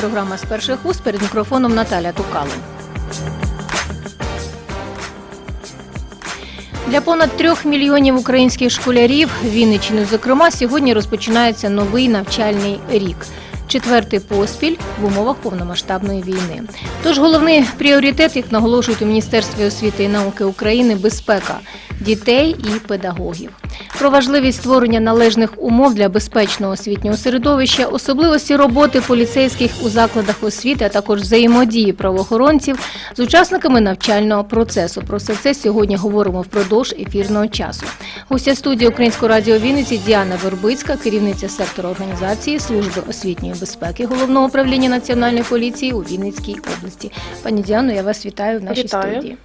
програма з перших уст перед мікрофоном Наталя Тукало. Для понад трьох мільйонів українських школярів Вінниччини, зокрема, сьогодні розпочинається новий навчальний рік. Четвертий поспіль в умовах повномасштабної війни. Тож головний пріоритет, як наголошують у Міністерстві освіти і науки України, безпека дітей і педагогів. Про важливість створення належних умов для безпечного освітнього середовища, особливості роботи поліцейських у закладах освіти, а також взаємодії правоохоронців з учасниками навчального процесу. Про все це сьогодні говоримо впродовж ефірного часу. Гостя студії Українського радіо Вінниці Діана Вербицька, керівниця сектору організації служби освітньої безпеки головного управління національної поліції у Вінницькій області. Пані Діано, я вас вітаю в нашій Вітаю. студії.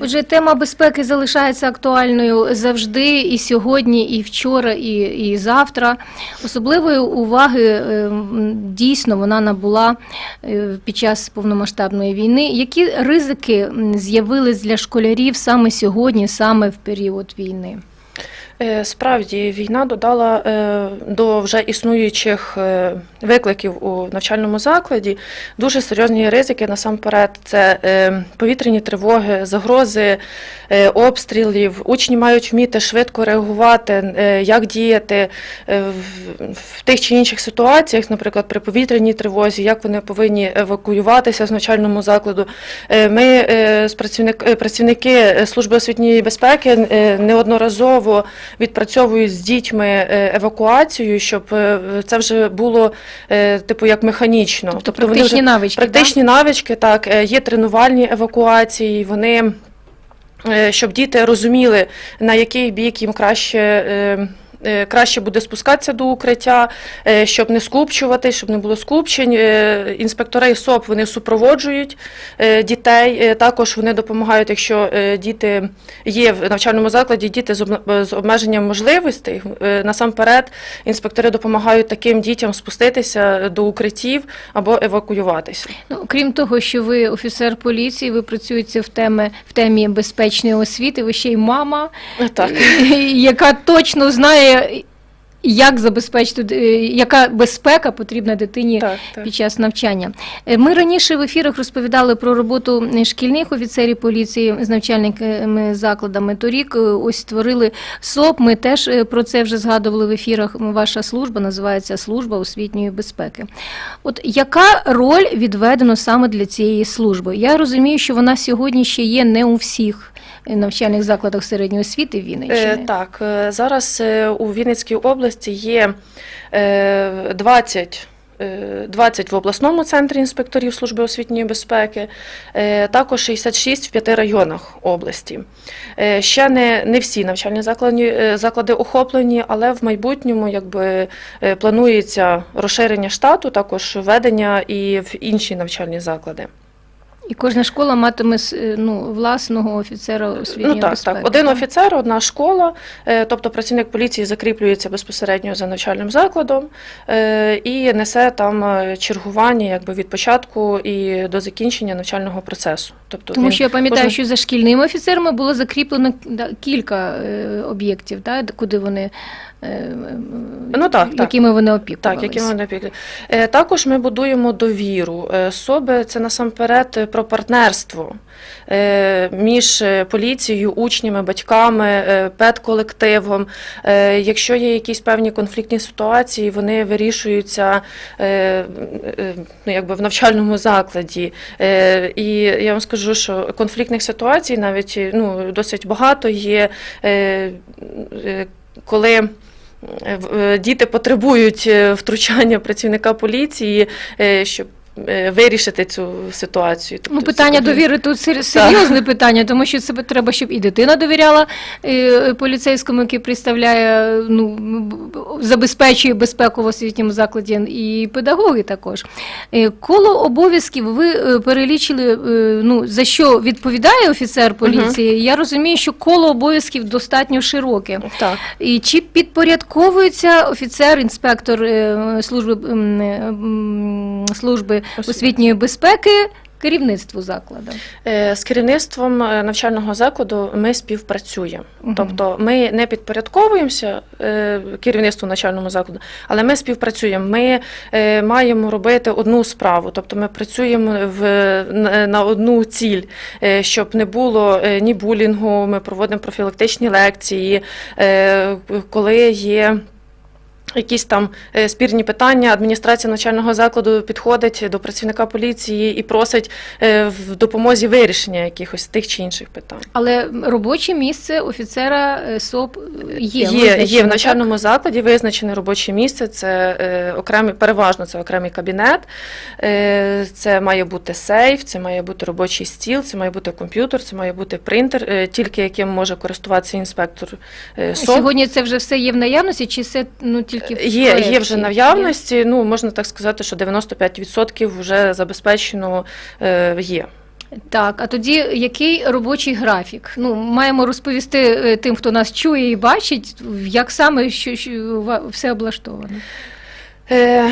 Отже, тема безпеки залишається актуальною завжди, і сьогодні, і вчора, і, і завтра. Особливої уваги е, дійсно вона набула е, під час повномасштабної війни. Які ризики з'явились для школярів саме сьогодні, саме в період війни? Е, Справді війна додала е, до вже існуючих е, викликів у навчальному закладі дуже серйозні ризики. Насамперед, це повітряні тривоги, загрози обстрілів. Учні мають вміти швидко реагувати, як діяти в- тих чи інших ситуаціях, наприклад, при повітряній тривозі, як вони повинні евакуюватися з навчального закладу. Ми з працівник, працівники служби освітньої безпеки неодноразово відпрацьовують з дітьми е, евакуацію, щоб е, це вже було е, типу як механічно. Тобто, вони практичні вже- навички. Практичні навички, так, є тренувальні евакуації, вони, щоб діти розуміли, на який бік їм краще. Е, Краще буде спускатися до укриття, е, щоб не скупчувати, щоб не було скупчень. Е, Інспектори СОП вони супроводжують дітей. Також вони допомагають, якщо діти є в навчальному закладі, діти з обмеженням можливостей. Насамперед, інспектори допомагають таким дітям спуститися до укриттів або евакуюватися. Ну, крім того, що ви офіцер поліції, ви працюєте в темі, в темі безпечної освіти, ви ще й мама, Так. яка точно знає, porque як забезпечити, е, яка безпека потрібна дитині Так, так. під час навчання. Е, Ми раніше в ефірах розповідали про роботу шкільних офіцерів поліції з навчальними закладами. Торік е, ось створили СОП. Ми теж е, про це вже згадували в ефірах. Ваша служба називається Служба освітньої безпеки. От яка роль відведена саме для цієї служби? Я розумію, що вона сьогодні ще є не у всіх е, навчальних закладах середньої освіти Вінниччини. Е, Так, е, зараз е, у Вінницькій області є е, 20 е, 20 в обласному центрі інспекторів служби освітньої безпеки, е, також 66 в п'яти районах області. Е, Ще не, не всі навчальні заклади, е, заклади охоплені, але в майбутньому якби, е, планується розширення штату, також введення і в інші навчальні заклади. І кожна школа матиме ну, власного офіцера освітньої Ну так, безпеки. так. Один так? офіцер, одна школа, е, тобто працівник поліції закріплюється безпосередньо за навчальним закладом е, і несе там е, чергування якби від початку і до закінчення навчального процесу. Тобто Тому він що я пам'ятаю, кожен- що за шкільними офіцерами було закріплено да, кілька е, об'єктів, да, куди вони, е, Ну, так, так. вони опікувалися. Так, які вони опіки. Е, Також ми будуємо довіру. Е, СОБи це насамперед е, про партнерство е, між е, поліцією, учнями, батьками, е, педколективом. Е, Якщо є якісь певні конфліктні ситуації, вони вирішуються е, е, ну, якби в навчальному закладі. Е, І я вам скажу, що конфліктних ситуацій навіть ну, досить багато є, е, е, коли. Е, е, Діти потребують е, втручання працівника поліції, е, щоб е, вирішити цю ситуацію. Ну, Тобто питання це- довіри тут сер- серйозне питання, тому що це треба, щоб і дитина довіряла е, поліцейському, який представляє, ну, забезпечує безпеку в освітньому закладі, і педагоги також. Е, Коло обов'язків ви е, перелічили, е, ну, за що відповідає офіцер поліції. Я розумію, що коло обов'язків достатньо широке. Так. І чи підпорядковується офіцер, інспектор е, служби, е, служби освітньої безпеки керівництву закладу? Е, З керівництвом е, навчального закладу ми співпрацюємо. Мгм. Тобто ми не підпорядковуємося е, керівництву навчальному закладу, але ми співпрацюємо. Ми маємо робити одну справу, тобто ми працюємо в, на, одну ціль, щоб не було ні булінгу. Ми проводимо профілактичні лекції, коли є. Якісь там е, спірні питання, адміністрація навчального закладу підходить до працівника поліції і просить е, в допомозі вирішення якихось тих чи інших питань. Але робоче місце офіцера е, СОП є. Є, є в навчальному закладі визначене робоче місце. Це окремий, переважно це окремий кабінет. Це має бути сейф, це має бути робочий стіл, це має бути комп'ютер, це має бути принтер, тільки яким може користуватися інспектор е. СОП. Сьогодні це вже все є в наявності, чи це ну тільки в Є, є вже наявності. Ну можна так сказати, що 95% вже забезпечено е, є. Так, а тоді який робочий графік? Ну, маємо розповісти е, тим, хто нас чує і бачить, як саме що, що все облаштовано. Е,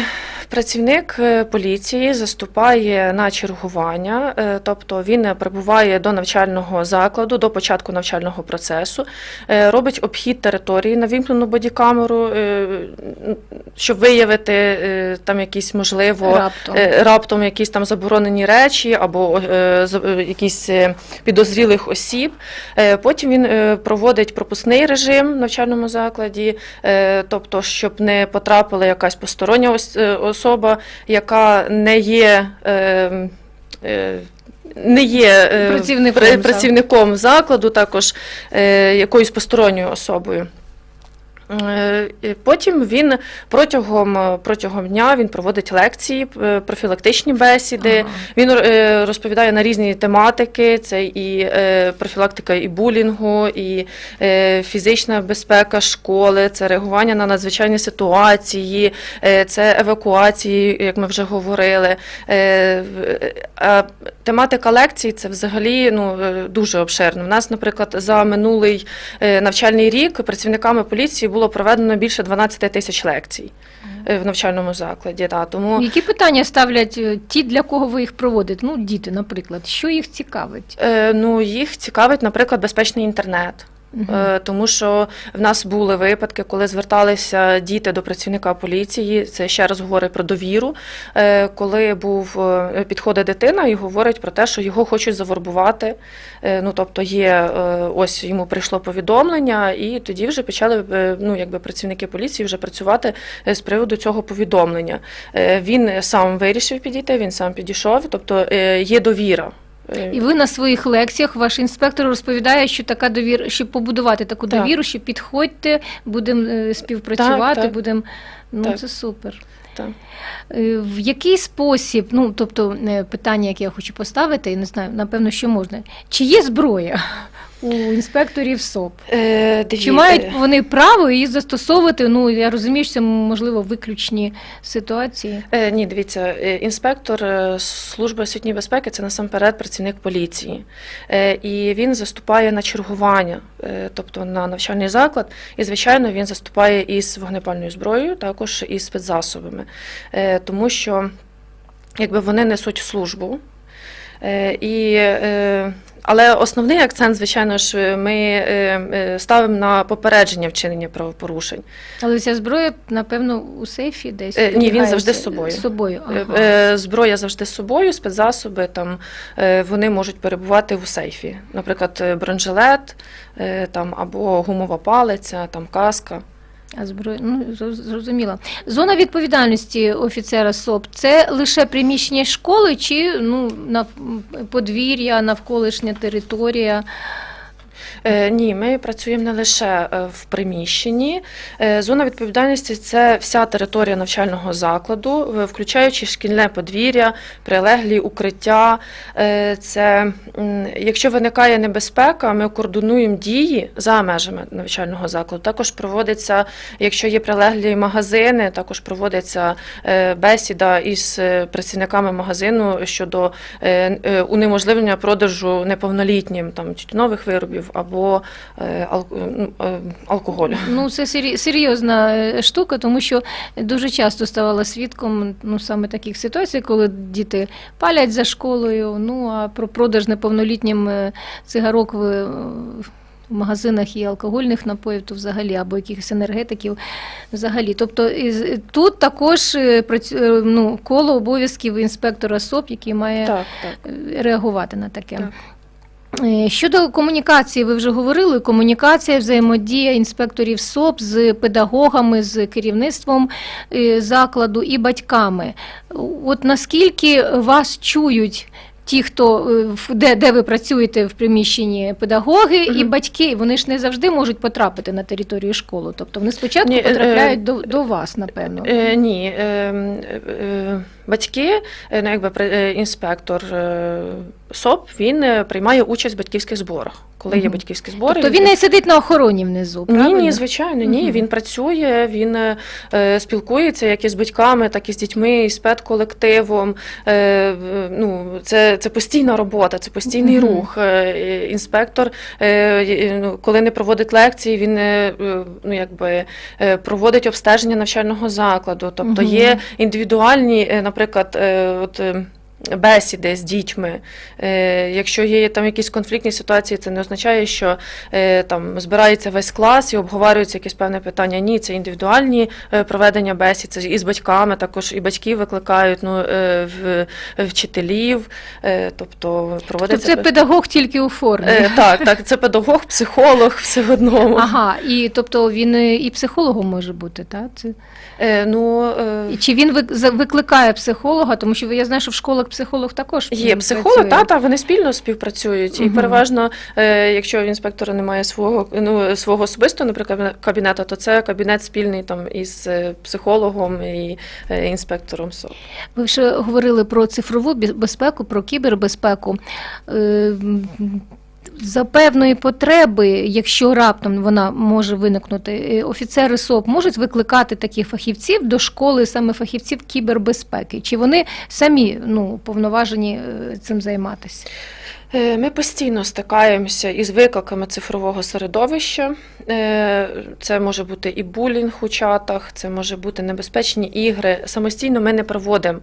Працівник е, поліції заступає на чергування, е, тобто він прибуває до навчального закладу, до початку навчального процесу, робить обхід території на вімкнену бодікамеру, щоб виявити там якісь можливо Раптом. раптом якісь там заборонені речі або якісь підозрілих осіб. Потім він проводить пропускний режим в навчальному закладі, тобто, щоб не потрапила якась постороння ос- е, особа, яка не є. е, е, Не є е, Працівником працівником закладу, також е, якоюсь посторонньою особою. Е, Потім він протягом, е, протягом дня він проводить лекції, е, профілактичні бесіди. Ага. Він розповідає на різні тематики: це і профілактика і булінгу, і фізична безпека школи, це реагування на надзвичайні ситуації, це евакуації, як ми вже говорили. Тематика лекцій це взагалі ну, е, дуже обширно. У нас, наприклад, за минулий е, навчальний рік працівниками поліції було проведено більше 12 тисяч лекцій е, в навчальному закладі. Да, тому Які питання ставлять ті, для кого ви їх проводите? Ну, діти, наприклад, що їх цікавить? Е, Ну, їх цікавить, наприклад, безпечний інтернет. Е, Тому що в нас були випадки, коли зверталися діти до працівника поліції. Це ще раз говорить про довіру. Е, Коли був е, підходить дитина і говорить про те, що його хочуть завербувати. Ну тобто є ось йому прийшло повідомлення, і тоді вже почали ну якби працівники поліції вже працювати з приводу цього повідомлення. Він сам вирішив підійти, він сам підійшов. Тобто є довіра. Е, І ви на своїх лекціях, ваш інспектор розповідає, що така довіра, щоб побудувати таку Так. довіру, що підходьте, будемо е, співпрацювати, Так, так. будемо. Ну, Так. це супер. Так. Е, В який спосіб, ну тобто питання, яке я хочу поставити, і не знаю, напевно, що можна. Чи є зброя у інспекторів СОП? Е, диві- Чи мають вони право її застосовувати? Ну я розумію, що це можливо виключні ситуації. Е, Ні, дивіться, е, інспектор е, служби освітньої безпеки це насамперед працівник поліції, Е, і він заступає на чергування, е, тобто на навчальний заклад. І звичайно, він заступає із вогнепальною зброєю, також із спецзасобами, Е, тому що якби вони несуть службу. Е, І, е, але основний акцент, звичайно ж, ми е, ставимо на попередження вчинення правопорушень. Але ця зброя, напевно, у сейфі десь. Ні, він завжди з собою. З собою. Ага. Зброя завжди з собою, спецзасоби там вони можуть перебувати в сейфі. Наприклад, бронежилет там або гумова палиця, там каска. А зброя, ну зрозуміло. Зона відповідальності офіцера СОП це лише приміщення школи чи ну нав... подвір'я, навколишня територія? Е, Ні, ми працюємо не лише е, в приміщенні. Е, Зона відповідальності це вся територія навчального закладу, включаючи шкільне подвір'я, прилеглі укриття. Це якщо виникає небезпека, ми координуємо дії за межами навчального закладу. Також проводиться, якщо є прилеглі магазини, також проводиться бесіда із працівниками магазину щодо унеможливлення продажу неповнолітнім там тютюнових виробів, наркотиків або е, ал- ну, е, алкоголю. Ну, це серйозна е, штука, тому що дуже часто ставала свідком ну, саме таких ситуацій, коли діти палять за школою. Ну а про продаж неповнолітнім е, цигарок в, е, в магазинах і алкогольних напоїв, то взагалі, або якихось енергетиків взагалі. Тобто із- тут також е, е, ну, коло обов'язків інспектора СОП, який має Так, так. е, реагувати на таке. Так. Е, Щодо комунікації, ви вже говорили, комунікація, взаємодія інспекторів СОП з педагогами, з керівництвом е, закладу і батьками. От наскільки вас чують ті, хто е, де, де ви працюєте в приміщенні педагоги і батьки, вони ж не завжди можуть потрапити на територію школи. Тобто вони спочатку Ні, е, потрапляють до, до вас, напевно. Е, ні, е, е, батьки, е, ну, якби е, інспектор е, СОП, він е, приймає участь в батьківських зборах. Коли є батьківські збори, Тобто він не сидить на охороні внизу, Ні, правильно? ні, звичайно, ні. Мгм. Він працює, він е, е, спілкується як із батьками, так і з дітьми, і з педколективом. Е, в- ну, це, це постійна робота, це постійний Мгм. рух. Е, е, інспектор, е, е, ну, коли не проводить лекції, він е, е, ну, якби, е, проводить обстеження навчального закладу. Тобто Мгм. є індивідуальні, е, наприклад, е, от. е, Бесіди з дітьми. Е, якщо є там якісь конфліктні ситуації, це не означає, що е, там збирається весь клас і обговорюється якесь певне питання. Ні, це індивідуальні е, проведення бесід, це і з батьками, також і батьки викликають ну, вчителів, тобто Тобто це педагог тільки у формі. Так, так, це педагог, психолог, все в одному. Ага, і тобто він і психологом може бути, так? Це... Ну, Чи він викликає психолога, тому що я знаю, що в школах психолог також Є психолог, та, та вони спільно співпрацюють. І переважно, е, якщо в інспектора немає свого ну, свого особистого, наприклад, кабінету, то це кабінет спільний там із е, психологом і е, інспектором СОП. Ви вже говорили про цифрову безпеку, про кібербезпеку. За певної потреби, якщо раптом вона може виникнути, е, офіцери СОП можуть викликати таких фахівців до школи саме фахівців кібербезпеки? Чи вони самі ну, повноважені е, цим займатися? Е, Ми постійно стикаємося із викликами цифрового середовища. Е, Це може бути і булінг у чатах, це може бути небезпечні ігри. Самостійно ми не проводимо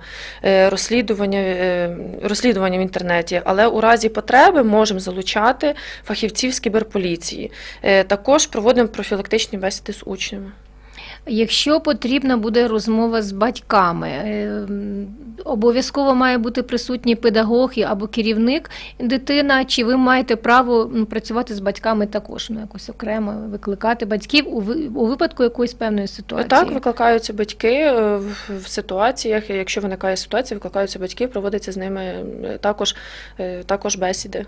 е, розслідування, розслідування в інтернеті, але у разі потреби можемо залучати фахівців з кіберполіції. Також проводимо профілактичні бесіди з учнями. Якщо потрібна буде розмова з батьками, е, обов'язково має бути присутній педагог або керівник дитина, чи ви маєте право ну, працювати з батьками також, ну якось окремо викликати батьків у, ви- у випадку якоїсь певної ситуації? Так, викликаються батьки е, в, ситуаціях. Якщо виникає ситуація, викликаються батьки, проводяться з ними е, також, також бесіди.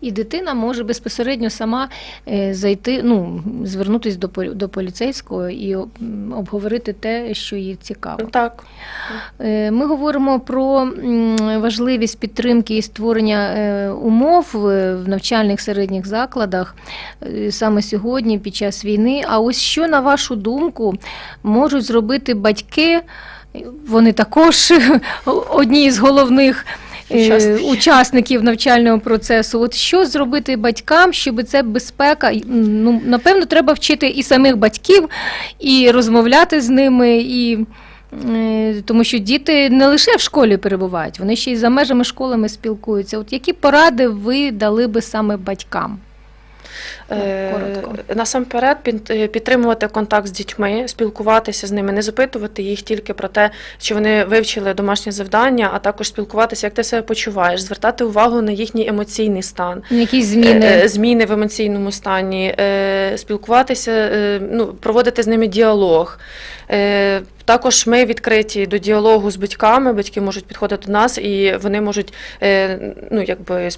І дитина може безпосередньо сама е, зайти, ну звернутися до до поліцейського і обговорити те, що їй цікаво. Так. Е, Ми говоримо про важливість підтримки і створення е, умов в навчальних середніх закладах саме сьогодні, під час війни. А ось що, на вашу думку, можуть зробити батьки? Вони також одні з головних. Е, Учасників навчального процесу, от що зробити батькам, щоб це безпека? Ну напевно, треба вчити і самих батьків, і розмовляти з ними, і Е, Тому що діти не лише в школі перебувають, вони ще й за межами школами спілкуються. От які поради ви дали би саме батькам? Е, Коротко. Насамперед е, підтримувати контакт з дітьми, спілкуватися з ними, не запитувати їх тільки про те, чи вони вивчили домашнє завдання, а також спілкуватися, як ти себе почуваєш, звертати увагу на їхній емоційний стан. Якісь зміни? Е, е, зміни в емоційному стані, спілкуватися, ну, проводити з ними діалог. Також ми відкриті до діалогу з батьками. Батьки можуть підходити до нас, і вони можуть ну, якби,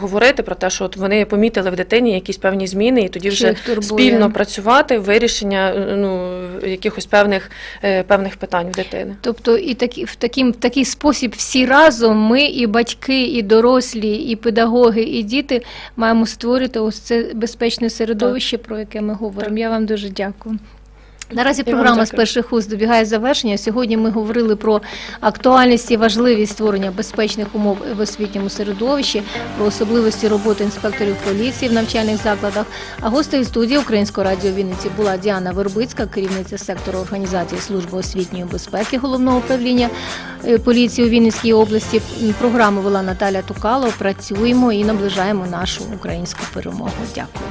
говорити про те, що от вони помітили в дитині якісь певні зміни, і тоді вже спільно працювати вирішення е, ну, якихось певних, е, певних питань в дитини. Тобто, і такі, в, таким, в такий спосіб всі разом, ми, і батьки, і дорослі, і педагоги, і діти маємо створити ось це безпечне середовище, про яке ми говоримо. Так. Я вам дуже дякую. Наразі програма з перших уст добігає завершення. Сьогодні ми говорили про актуальність і важливість створення безпечних умов в освітньому середовищі, про особливості роботи інспекторів поліції в навчальних закладах. А гостею студії Українського радіо Вінниці була Діана Вербицька, керівниця сектору організації служби освітньої безпеки головного управління е, поліції у Вінницькій області. Програму вела Наталя Тукало. Працюємо і наближаємо нашу українську перемогу. Дякую.